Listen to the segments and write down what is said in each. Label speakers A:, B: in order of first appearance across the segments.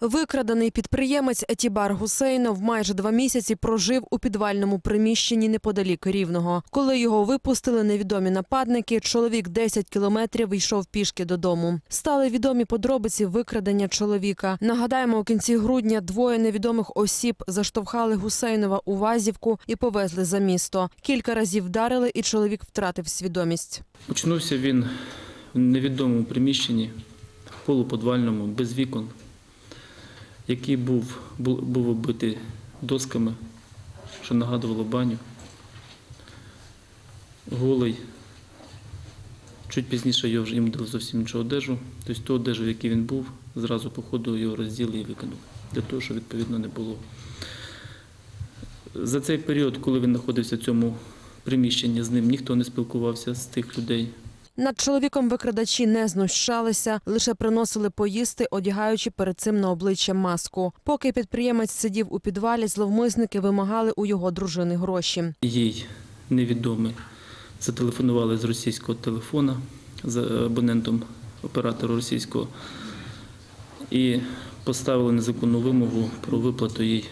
A: Викрадений підприємець Етібар Гусейнов майже два місяці прожив у підвальному приміщенні неподалік Рівного. Коли його випустили невідомі нападники, чоловік 10 кілометрів йшов пішки додому. Стали відомі подробиці викрадення чоловіка. Нагадаємо, у кінці грудня двоє невідомих осіб заштовхали Гусейнова у Вазівку і повезли за місто. Кілька разів вдарили, і чоловік втратив свідомість.
B: Очнувся він в невідомому приміщенні, полуподвальному, без вікон, який був, був оббитий досками, що нагадувало баню. Голий. Чуть пізніше його вже їм дали зовсім іншу одежу. Тобто ту одежу, в якій він був, зразу по ходу його розділи і викинули. Для того, щоб відповідно не було. За цей період, коли він знаходився в цьому приміщенні, з ним ніхто не спілкувався з тих людей.
A: Над чоловіком викрадачі не знущалися, лише приносили поїсти, одягаючи перед цим на обличчя маску. Поки підприємець сидів у підвалі, зловмисники вимагали у його дружини гроші.
B: Їй невідомі зателефонували з російського телефона за абонентом оператора російського і поставили незаконну вимогу про виплату їй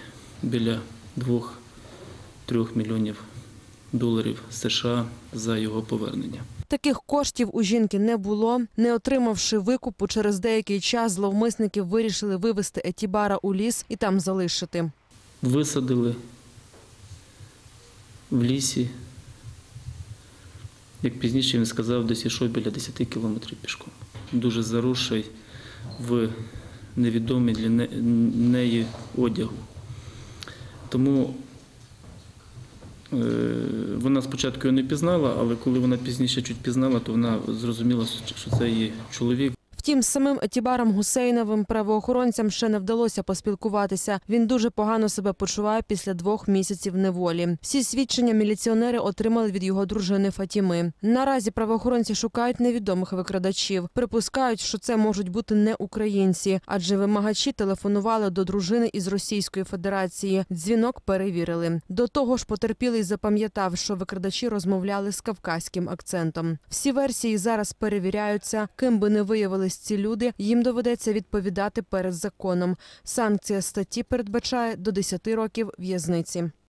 B: біля 2-3 мільйонів доларів США за його повернення.
A: Таких коштів у жінки не було. Не отримавши викупу, через деякий час зловмисники вирішили вивезти Етібара у ліс і там залишити.
B: Висадили в лісі. Як пізніше він сказав, десь йшов біля 10 кілометрів пішком. Дуже заросший в невідомий для неї одягу. Тому вона спочатку його не пізнала, але коли вона пізніше чуть пізнала, то вона зрозуміла, що це її чоловік.
A: Втім, з самим Етібаром Гусейновим правоохоронцям ще не вдалося поспілкуватися. Він дуже погано себе почуває після двох місяців неволі. Всі свідчення міліціонери отримали від його дружини Фатіми. Наразі правоохоронці шукають невідомих викрадачів. Припускають, що це можуть бути не українці, адже вимагачі телефонували до дружини із Російської Федерації. Дзвінок перевірили. До того ж, потерпілий запам'ятав, що викрадачі розмовляли з кавказьким акцентом. Всі версії зараз перевіряються. Ким би не виявились ці люди, їм доведеться відповідати перед законом. Санкція статті передбачає до 10 років в'язниці.